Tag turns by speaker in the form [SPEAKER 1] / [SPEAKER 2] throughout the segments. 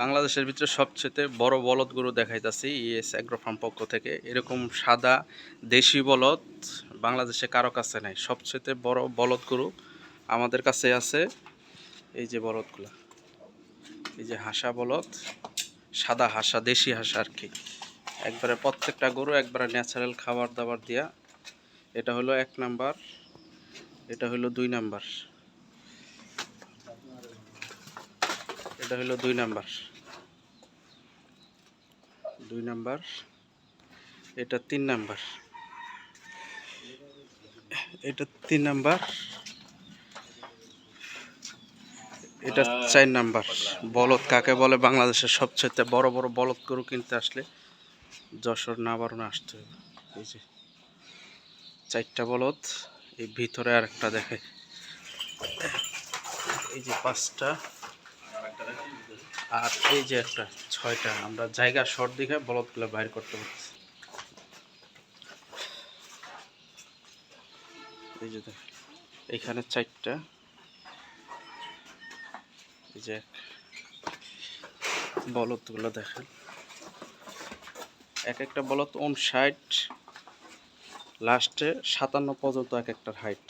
[SPEAKER 1] বাংলাদেশের ভিতরে সবচেয়ে বড় বলদ গরু দেখাইতাছি ইএস অ্যাগ্রো ফার্ম পক্ষ থেকে। এরকম সাদা দেশি বলদ বাংলাদেশে কারও কাছে নাই। সবচেয়ে বড় বলদ গরু আমাদের কাছে আছে। এই যে বলদগুলা। এই যে হাসা বলদ, সাদা হাসা, দেশি হাসা আর কি। একবারে প্রত্যেকটা গরু একবারে ন্যাচারাল খাবার দাবার দিয়া, এটা হলো এক নাম্বার, এটা হলো দুই নাম্বার। এটা হলো দুই নাম্বার। দুই নাম্বার। এটা তিন নাম্বার। এটা তিন নাম্বার। এটা চার নাম্বার। বলদ কাকে বলে? বাংলাদেশের সবচেয়ে বড় বড় বলদ গরু কিনতে আসলে যশোর নাবারণে আসতে হবে। এই যে চারটা বলদ, এই ভিতরে আর একটা দেখে। এই যে পাঁচটা। আর এই যে একটা ছয়টা, আমরা জায়গা শর্ট দেখে বলদগুলো বাইর করতে পারছি এই যে চারটা। এই যে বলদগুলো দেখেন। এক একটা বলদ ষাট, লাস্টে সাতান্ন পর্যন্ত এক একটার হাইট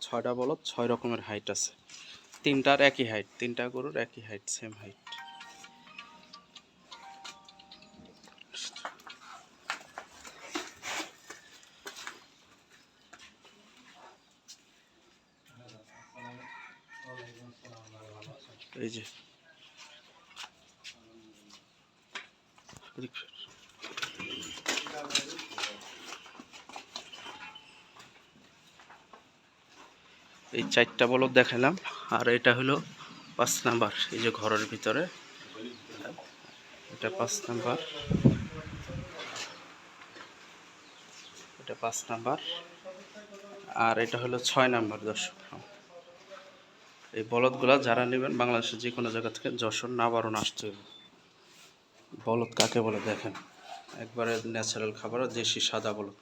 [SPEAKER 1] ছয়টা বলদ ছয় রকমের হাইট আছে। তিনটার একই হাইট তিনটা গরুর একই হাইট সেম হাইট এই যে। এই চারটা বলদ দেখালাম, আর এটা হলো পাঁচ নাম্বার, এই যে ঘরের ভিতরে। এটা পাঁচ নাম্বার। এটা পাঁচ নাম্বার। আর এটা হলো ছয় নাম্বার, দর্শক। এই বলদগুলো যারা নেবেন বাংলাদেশের যে কোনো জায়গা থেকে যশোর নাবারণ আসতে হবে। বলদ কাকে বলে দেখেন? একবারে ন্যাচারাল খাবার দেশি সাদা বলদ।